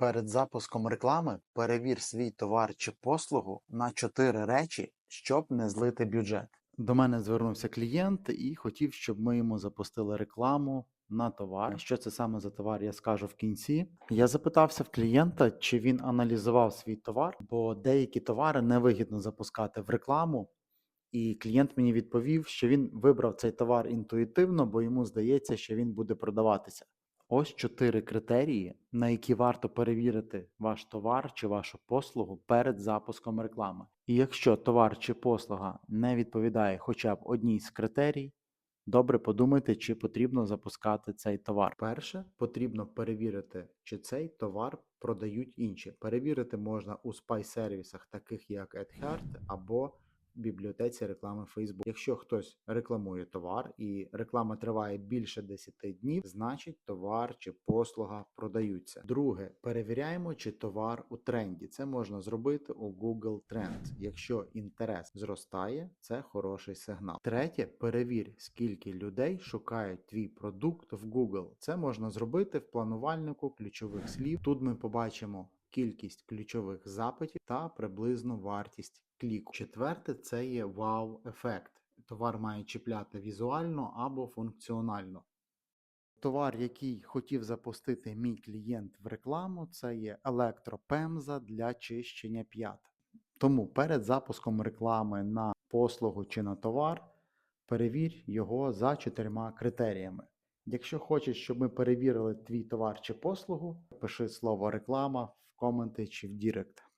Перед запуском реклами перевір свій товар чи послугу на 4 речі, щоб не злити бюджет. До мене звернувся клієнт і хотів, щоб ми йому запустили рекламу на товар. Що це саме за товар, я скажу в кінці. Я запитався в клієнта, чи він аналізував свій товар, бо деякі товари невигідно запускати в рекламу. І клієнт мені відповів, що він вибрав цей товар інтуїтивно, бо йому здається, що він буде продаватися. Ось чотири критерії, на які варто перевірити ваш товар чи вашу послугу перед запуском реклами. І якщо товар чи послуга не відповідає хоча б одній з критерій, добре подумайте, чи потрібно запускати цей товар. Перше, потрібно перевірити, чи цей товар продають інші. Перевірити можна у спай-сервісах, таких як AdHeart або бібліотеці реклами Facebook. Якщо хтось рекламує товар і реклама триває більше 10 днів, значить товар чи послуга продаються. Друге, перевіряємо, чи товар у тренді. Це можна зробити у Google Trends. Якщо інтерес зростає, це хороший сигнал. Третє, перевір, скільки людей шукають твій продукт в Google. Це можна зробити в планувальнику ключових слів. Тут ми побачимо кількість ключових запитів та приблизну вартість кліку. Четверте це є вау-ефект. Товар має чіпляти візуально або функціонально. Товар, який хотів запустити мій клієнт в рекламу, це є електропемза для чищення п'ят. Тому перед запуском реклами на послугу чи на товар перевір його за чотирма критеріями. Якщо хочеш, щоб ми перевірили твій товар чи послугу, пиши слово реклама коменти чи в Дірект.